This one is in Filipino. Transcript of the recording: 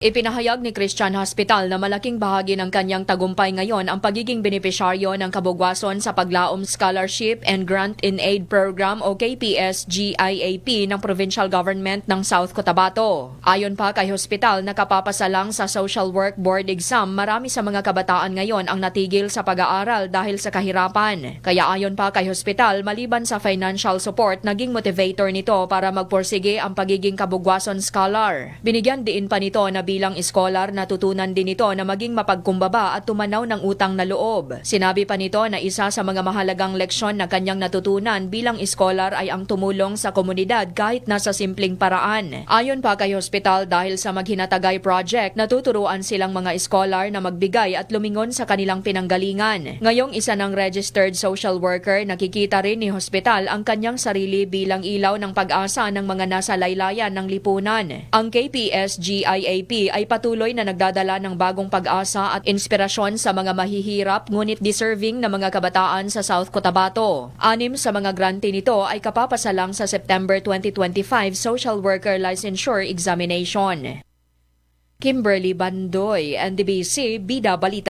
Ipinahayag ni Christian Hospital na malaking bahagi ng kanyang tagumpay ngayon ang pagiging benepisyaryo ng kabugwason sa Paglaom Scholarship and Grant in Aid Program o KPS-GIAP ng Provincial Government ng South Cotabato. Ayon pa kay hospital, nakapapasalang sa Social Work Board exam, marami sa mga kabataan ngayon ang natigil sa pag-aaral dahil sa kahirapan. Kaya ayon pa kay hospital, maliban sa financial support, naging motivator nito para magporsige ang pagiging kabugwason scholar. Binigyan diin pa nito na bilang scholar natutunan din ito na maging mapagkumbaba at tumanaw ng utang na loob. Sinabi pa nito na isa sa mga mahalagang leksyon na kanyang natutunan bilang scholar ay ang tumulong sa komunidad kahit nasa simpleng paraan. Ayon pa kay hospital dahil sa Maghinatagay Project, natuturuan silang mga scholar na magbigay at lumingon sa kanilang pinanggalingan. Ngayong isa ng registered social worker, nakikita rin ni hospital ang kanyang sarili bilang ilaw ng pag-asa ng mga nasa laylayan ng lipunan. Ang KPS-GIAP ay patuloy na nagdadala ng bagong pag-asa at inspirasyon sa mga mahihirap ngunit deserving na mga kabataan sa South Cotabato. Anim sa mga grante nito ay kapapasalang sa September 2025 Social Worker Licensure Examination. Kimberly Bandoy, NDBC, Bida Balita.